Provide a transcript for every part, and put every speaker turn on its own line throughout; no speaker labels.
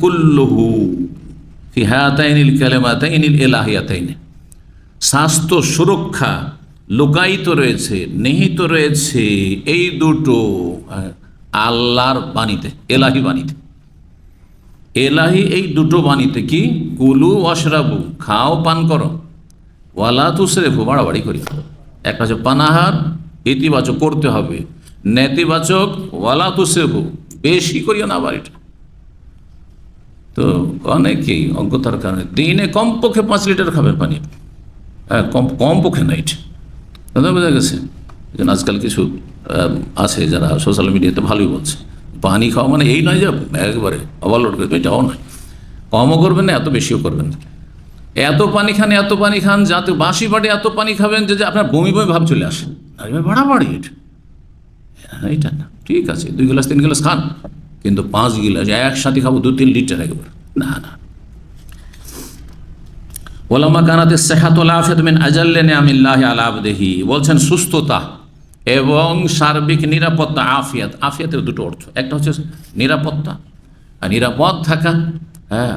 কুল্লুহু স্বাস্থ্য সুরক্ষা লুকায়িত রয়েছে, নিহিত রয়েছে এই দুটো আল্লাহর বাণীতে, এলাহি বাণীতে। এলাহি এই দুটো বাণীতে কি? কুলু অশরাবু খাও, পান করো। ওয়ালা তুসরেফু বাড়াবাড়ি করি একটা হচ্ছে পানাহার, ইতিবাচক করতে হবে। নেতিবাচক, ওয়ালা তুসরেফু বেশি করিও না বাড়িটা তো অনেকেই অজ্ঞতার কারণে দিনে কমপক্ষে পাঁচ লিটার খাবেন পানি হ্যাঁ কম কমপক্ষে নাইট কথা বোঝা গেছে আজকাল কিছু আছে যারা সোশ্যাল মিডিয়াতে ভালোই বলছে। পানি খাওয়া মানে এই নয় যে একবারে ওভারলোড করবে এটাও নয়। কমও করবেন না এত বেশিও করবেন না। এত পানি খান এত পানি খান যাতে বাসি বাড়ি এত পানি খাবেন যে আপনার বমি বমি ভাব চলে আসে। বাড়াবাড়ি এটা। হ্যাঁ, এটা না। ঠিক আছে দুই গ্লাস তিন গ্লাস খান। কিন্তু পাঁচ গিলাস একসাথে খাব, দু, তিন লিটার একবার। না না। ওলামা কানাতে সেহাতুল আফিয়াত মিন আজাল্লে নিয়ামিল্লাহি বলছেন, সুস্থতা এবং সার্বিক নিরাপত্তা, আফিয়াত। আফিয়াতের দুটো অর্থ। একটা হচ্ছে নিরাপত্তা আর নিরাপদ থাকা হ্যাঁ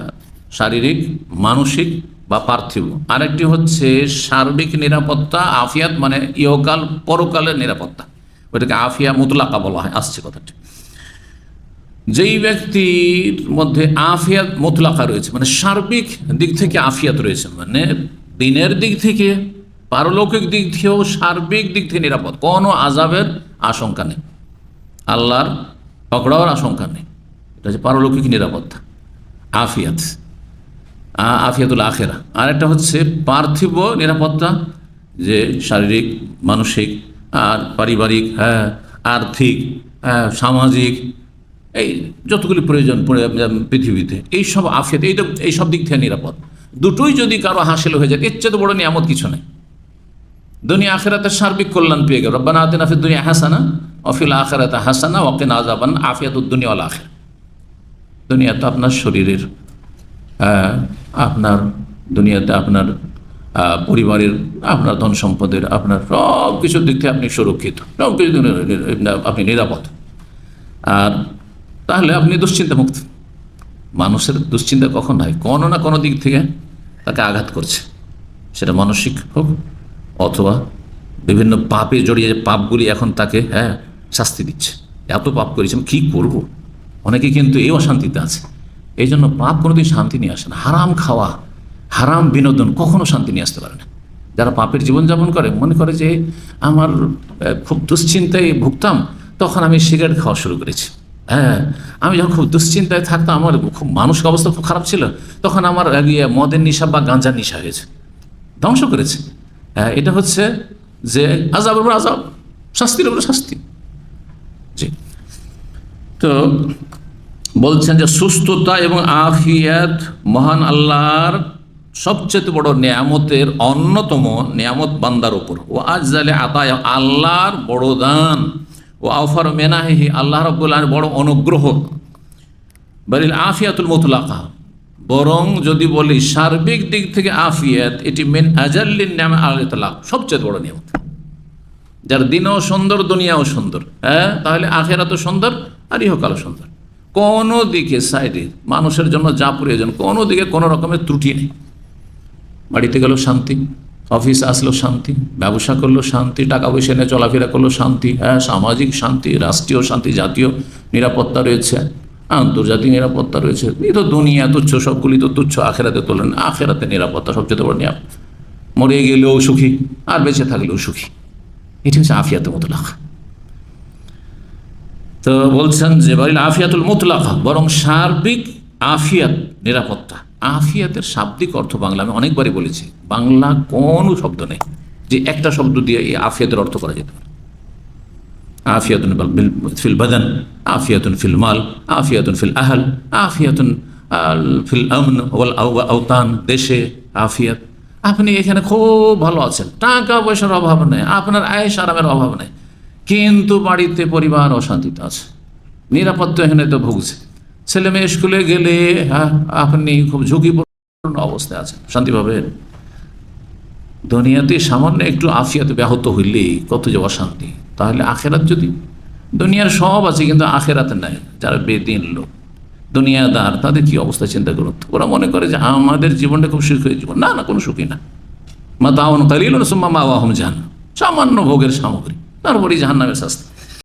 শারীরিক, মানসিক বা পার্থিব। আরেকটি হচ্ছে সার্বিক নিরাপত্তা, আফিয়াত মানে ইহকাল, পরকালের নিরাপত্তা। ওইটাকে আফিয়া মুতলাকা বলা হয়। আসছে কথাটি। যেই ব্যক্তির মধ্যে আফিয়াত মোতলাকা রয়েছে মানে সার্বিক দিক থেকে আফিয়াত রয়েছে মানে দিনের দিক থেকে পারলৌকিক দিক থেকেও সার্বিক দিক থেকে নিরাপদ কোনো আজাবের আশঙ্কা নেই। আল্লাহর পকড়াওয়ার আশঙ্কা নেই। এটা হচ্ছে পারলৌকিক নিরাপত্তা আফিয়াত। আফিয়াতুল আখেরা। আরেকটা হচ্ছে পার্থিব নিরাপত্তা যে শারীরিক মানসিক আর পারিবারিক হ্যাঁ আর্থিক হ্যাঁ, সামাজিক এই যতগুলি প্রয়োজন পৃথিবীতে, এই সব আফিয়াত, এই এই সব দিক থেকে নিরাপদ। দুটোই যদি কারও হাসিল হয়ে যায়, এর চেয়ে তো বড় নিয়ামত কিছু নেই। দুনিয়া আখেরাতে সার্বিক কল্যাণ পেয়ে গেল। রব্বানা আতেনা ফিদ দুনিয়া হাসানা অফিল আখেরাতে হাসানা ওয়াকিন আজাবান আফিয়াতুদ দুনিয়া ওয়াল আখের দুনিয়া তো আপনার শরীরের আপনার দুনিয়াতে আপনার পরিবারের, আপনার ধন সম্পদের, আপনার সব কিছুর দিক থেকে আপনি সুরক্ষিত। সব কিছু আপনি নিরাপদ। আর তাহলে আপনি দুশ্চিন্তা মুক্ত মানুষের দুশ্চিন্তা কখন হয়? কোনো না কোনো দিক থেকে তাকে আঘাত করছে। সেটা মানসিক হোক অথবা বিভিন্ন পাপে জড়িয়ে পাপগুলি এখন তাকে হ্যাঁ শাস্তি দিচ্ছে। এত পাপ করেছি, আমি কী করব? অনেকে কিন্তু এই অশান্তিতে আছে। এই জন্য পাপ কোনোদিন শান্তি নিয়ে আসে না। হারাম খাওয়া, হারাম বিনোদন কখনো শান্তি নিয়ে আসতে পারে না। যারা পাপের জীবনযাপন করে, মনে করে যে, আমার খুব দুশ্চিন্তায় ভুগতাম, তখন আমি সিগারেট খাওয়া শুরু করেছি। হ্যাঁ আমি যখন খুব দুশ্চিন্তায় থাকতাম আমার খুব মানসিক অবস্থা খুব খারাপ ছিল তখন আমার ইয়ে, মদের নেশা বা গাঁজার নেশা হয়েছে। ধ্বংস করেছে। হ্যাঁ এটা হচ্ছে যে আজাবের উপর আজাব শাস্তির উপর শাস্তি। জি। তো বলছেন যে সুস্থতা এবং আফিয়াত মহান আল্লাহর সবচেয়ে বড় নিয়ামতের অন্যতম নিয়ামত বান্দার উপর। ও আজালে আতায় আল্লাহর বড় দান। ও আফার মেনাহি আল্লাহ রব্বুল্লাহর বড় অনুগ্রহ। বলিল আফিয়াতুল মুতলাকা। বরং যদি বলি সার্বিক দিক থেকে আফিয়াত, এটি মেন আজাল্লিন নামে আল্লাহ সবচেয়ে বড় নিয়ম যার দিনও সুন্দর, দুনিয়াও সুন্দর। হ্যাঁ তাহলে আখেরা তো সুন্দর, আর ইহকালও সুন্দর। কোনো দিকে সাইডে মানুষের জন্য যা প্রয়োজন, কোনো দিকে কোনো রকমের ত্রুটি নেই। বাড়িতে গেল শান্তি। অফিসে আসলো শান্তি, ব্যবসা করল শান্তি, টাকা পয়সা নিয়ে চলাফেরা করল শান্তি হ্যাঁ সামাজিক শান্তি, রাষ্ট্রীয় শান্তি, জাতীয় নিরাপত্তা রয়েছে আন্তর্জাতিক নিরাপত্তা রয়েছে। এই তো দুনিয়া তুচ্ছ, সবগুলি তো তুচ্ছ, আখেরাতে তোলেন আখেরাতে নিরাপত্তা সবচেয়ে বড় নিরাপদ মরে গেলেও সুখী, আর বেঁচে থাকলেও সুখী। এটি হচ্ছে আফিয়াতে মুতলাকা। তো বলছেন যে আফিয়াতুল মুতলাকা, বরং সার্বিক আফিয়াত, নিরাপত্তা। আফিয়াতের শাব্দিক অর্থ বাংলা, আমি অনেকবারই বলেছি, বাংলা কোনো শব্দ নেই যে একটা শব্দ দিয়ে এই আফিয়াতের অর্থ করা যেতে পারে। আফিয়াতুন ফিল বাদান, আফিয়াতুন ফিল মাল, আফিয়াতুন ফিল আহল, আফিয়াতুন ফিল আমন ওয়াল দেশে আফিয়াত। আপনি এখানে খুব ভালো আছেন, টাকা পয়সার অভাব নেই, আপনার আয়েস আরামের অভাব নেই, কিন্তু বাড়িতে পরিবার অশান্তিতে আছে নিরাপত্তা এখানে তো ভুগছে। ছেলে মেয়ে স্কুলে গেলে হ্যাঁ আপনি খুব ঝুঁকিপূর্ণ অবস্থায় আছেন, শান্তি পাবেন। দুনিয়াতে সামান্য একটু আফিয়াতে ব্যাহত হইলেই কত যে অশান্তি। তাহলে আখেরাত যদি, দুনিয়ার সব আছে কিন্তু আখেরাতে নাই, যারা বেদিন লোক। দুনিয়াদার, তাদের কি অবস্থা চিন্তা করুন? ওরা মনে করে যে আমাদের জীবনটা খুব সুখী জীবন। না না, কোনো সুখী না। মা তাওন কালিল সুম্মা মা ওয়াহম জাহান সামান্য ভোগের সামগ্রী, তারপরেই জাহান্নামের শাস্তি।